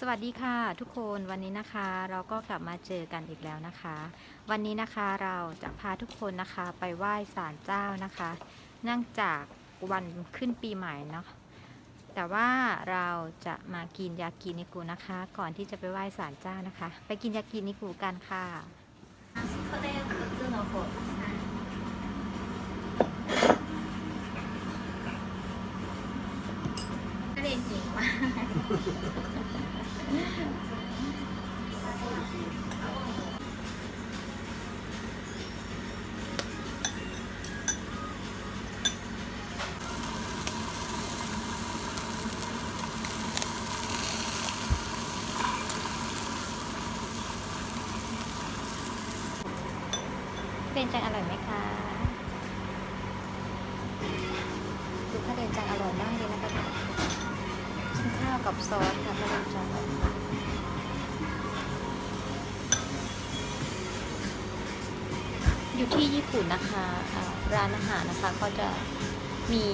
สวัสดีค่ะทุกคนวันนี้นะคะเราก็กลับมาเจอกันอีกแล้วนะคะ วันนี้นะคะเราจะพาทุกคนนะคะไปไหว้ศาลเจ้านะคะเนื่องจากวันขึ้นปีใหม่เนาะแต่ว่าเราจะมากินยากินิกุนะคะ ก่อนที่จะไปไหว้ศาลเจ้านะคะ ไปกินยากินิกุกันค่ะ เป็นจังอร่อยไหมคะดูข้าวเดนจังอร่อยมากเลยนะคะกินข้าวกับซอสค่ะข้าวเดนจังอยู่ที่ญี่ปุ่นนะคะร้านอาหารนะคะก็จะมี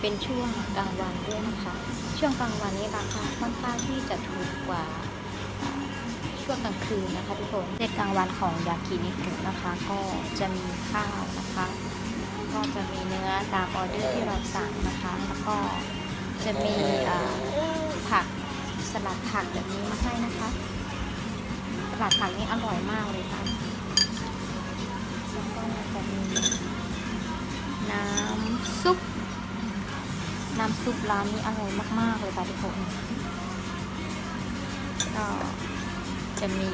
เป็นช่วงกลางวันด้วยนะคะ ช่วงกลางวันนี้ราคาค่อนข้างที่จะถูกกว่า ช่วงกลางคืนนะคะทุกคนในกลางวันของยากินิคุนะคะ ก็จะมีข้าวนะคะ ก็จะมีเนื้อตามออเดอร์ที่เราสั่งนะคะ แล้วก็จะมีผักสลัดผักแบบนี้มาให้นะคะ สลัดผักนี่อร่อยมากเลยค่ะแล้วก็จะมีน้ำซุปน้ำซุปร้านนี้อร่อยมากๆเลยค่ะทุกคนก็ จะมี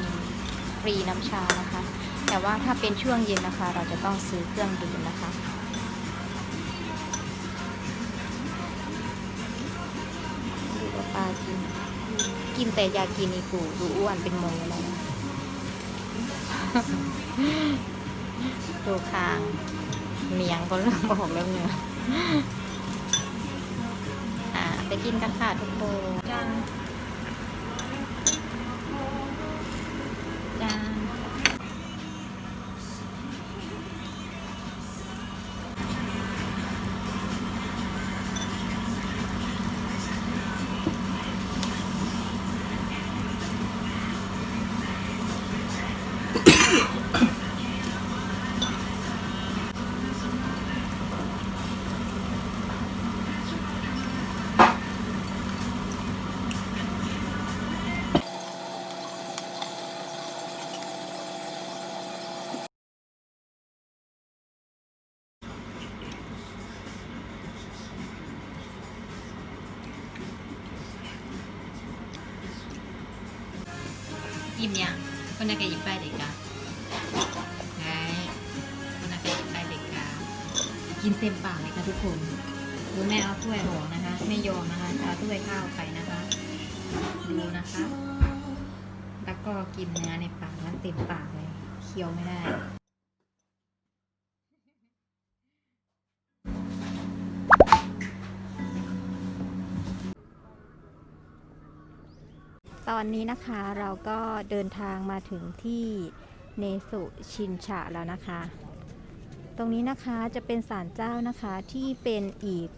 ฟรีน้ำชานะคะ แต่ว่าถ้าเป็นช่วงเย็นนะคะ เราจะต้องซื้อเครื่องดื่มนะคะดูว่าปลากิน กินแต่ยากินิกูดูอ้วนเป็นโมแล้วนะดูคางเมียงก็เริ่มบอกแล้วเนื้ออ่าไปกินกันค่ะทุกคน อิ่มยังคนนักอิ่มไปเด็ก กินเต็มปากเลยค่ะทุกคนดูแม่เอาถ้วยห่อนะคะ ไม่ยอมนะคะจะเอาถ้วยข้าวไปนะคะดูนะคะ แล้วก็กินเนื้อในปากนั้นเต็มปากเลยเคี้ยวไม่ได้ตอนนี้นะคะเราก็เดินทางมาถึงที่เนสุชินชะแล้วนะคะ ตรงนี้นะคะจะเป็นศาลเจ้านะคะที่เป็นอีก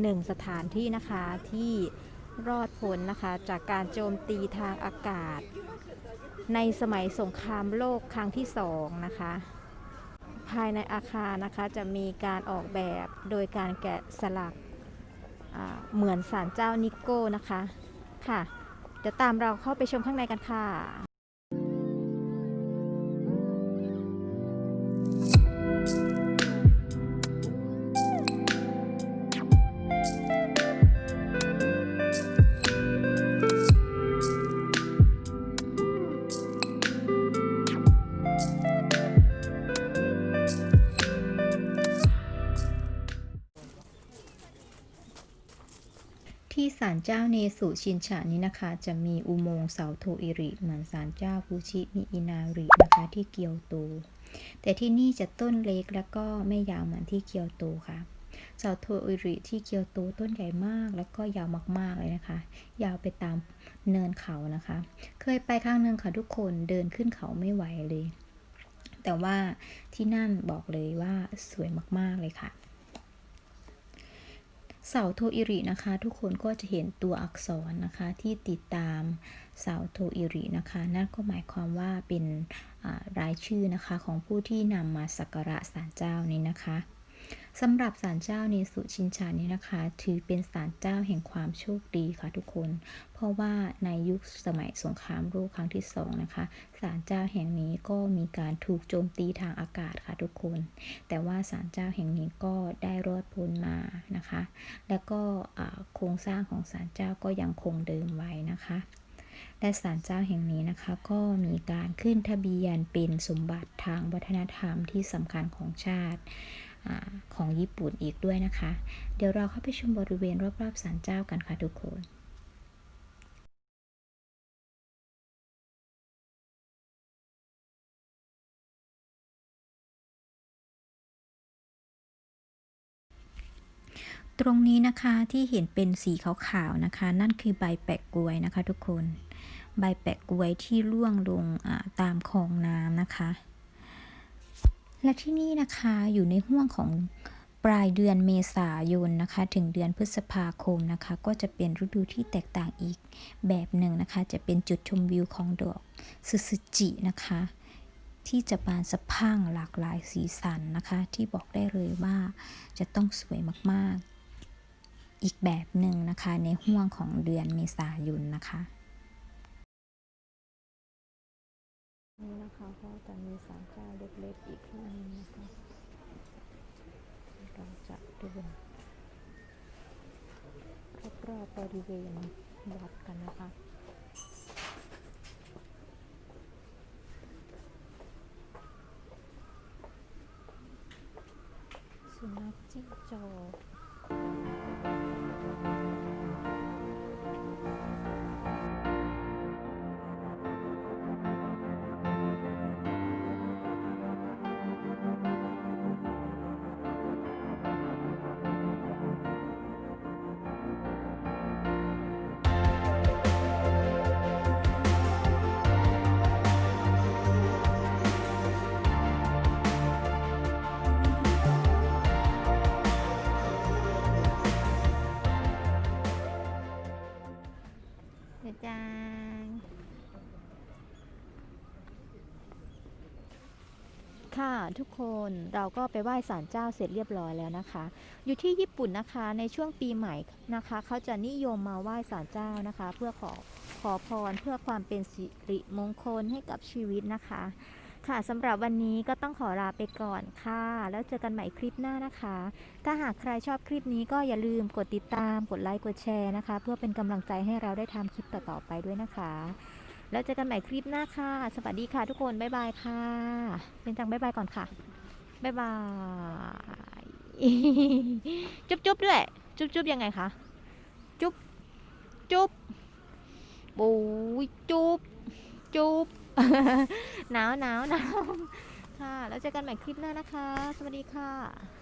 หนึ่งสถานที่นะคะที่รอดพ้นนะคะ จากการโจมตีทางอากาศ ในสมัยสงครามโลกครั้งที่สองนะคะ ภายในอาคารนะคะจะมีการออกแบบโดยการแกะสลักเหมือนศาลเจ้านิโก้นะคะค่ะ เดี๋ยวตามเราเข้าไปชมข้างในกันค่ะาลเจ้าเนสุชินฉะนี้นะคะ จะมีอุโมงค์เสาโทอิริเหมือนศาลเจ้าฟูชิมิอินารินะคะที่เกียวโต แต่ที่นี่จะต้นเล็กแล้วก็ไม่ยาวเหมือนที่เกียวโตค่ะเสาโทอิริที่เกียวโตต้นใหญ่มากแล้วก็ยาวมากๆเลยนะคะ ยาวไปตามเนินเขานะคะ เคยไปครั้งหนึ่งค่ะทุกคนเดินขึ้นเขาไม่ไหวเลย แต่ว่าที่นั่นบอกเลยว่าสวยมากๆเลยค่ะ เสาโทอิรินะคะ ทุกคนก็จะเห็นตัวอักษรนะคะที่ติดตามเสาโทอิรินะคะ นั่นก็หมายความว่าเป็นรายชื่อนะคะของผู้ที่นำมาสักการะศาลเจ้านี้นะคะ สำหรับศาลเจ้าเนสุชินชานี้นะคะ ถือเป็นศาลเจ้าแห่งความโชคดีค่ะทุกคน เพราะว่าในยุคสมัยสงครามโลกครั้งที่สองนะคะศาลเจ้าแห่งนี้ก็มีการถูกโจมตีทางอากาศค่ะทุกคน แต่ว่าศาลเจ้าแห่งนี้ก็ได้รอดพ้นมานะคะ แล้วก็โครงสร้างของศาลเจ้าก็ยังคงเดิมไว้นะคะและศาลเจ้าแห่งนี้นะคะ ก็มีการขึ้นทะเบียนเป็นสมบัติทางวัฒนธรรมที่สำคัญของชาติ ของญี่ปุ่นอีกด้วยนะคะ เดี๋ยวเราเข้าไปชมบริเวณรอบๆศาลเจ้ากันค่ะทุกคนตรงนี้นะคะที่เห็นเป็นสีขาวๆนะคะ นั่นคือใบแปะกล้วยนะคะ ทุกคน ใบแปะกล้วยที่ร่วงลงตามคลองน้ำนะคะ และที่นี่นะคะอยู่ในห่วงของปลายเดือนเมษายนนะคะ ถึงเดือนพฤษภาคมนะคะ ก็จะเป็นฤดูที่แตกต่างอีกแบบหนึ่งนะคะ จะเป็นจุดชมวิวของดอกซึซึจินะคะ ที่จะบานสะพั่งหลากหลายสีสันนะคะ ที่บอกได้เลยว่าจะต้องสวยมากๆ อีกแบบหนึ่งนะคะ ในห่วงของเดือนเมษายนนะคะ นี่นะคะก็จะมีศาลเจ้าเล็กๆอีกที่นึงนะคะเราจะเดินรอบๆบริเวณวัดกันนะคะสุนัขจิ้งจอก ค่ะทุกคนเราก็ไปไหว้ศาลเจ้าเสร็จเรียบร้อยแล้วนะคะ อยู่ที่ญี่ปุ่นนะคะในช่วงปีใหม่นะคะเขาจะนิยมมาไหว้ศาลเจ้านะคะ เพื่อขอขอพรเพื่อความเป็นสิริมงคลให้กับชีวิตนะคะ ค่ะสำหรับวันนี้ก็ต้องขอลาไปก่อนค่ะ แล้วเจอกันใหม่คลิปหน้านะคะ ถ้าหากใครชอบคลิปนี้ก็อย่าลืมกดติดตามกดไลค์กดแชร์นะคะ เพื่อเป็นกำลังใจให้เราได้ทำคลิปต่อๆไปด้วยนะคะ แล้วเจอกันใหม่คลิปหน้าค่ะ สวัสดีค่ะทุกคน บ๊ายบายค่ะ เป็นจังบ๊ายบายก่อนค่ะ บ๊ายบาย จุ๊บจุ๊บด้วย จุ๊บจุ๊บยังไงคะ จุ๊บ จุ๊บปุ้ยจุ๊บ จุ๊บ หนาวหนาวหนาวค่ะ แล้วเจอกันใหม่คลิปหน้านะคะ สวัสดีค่ะ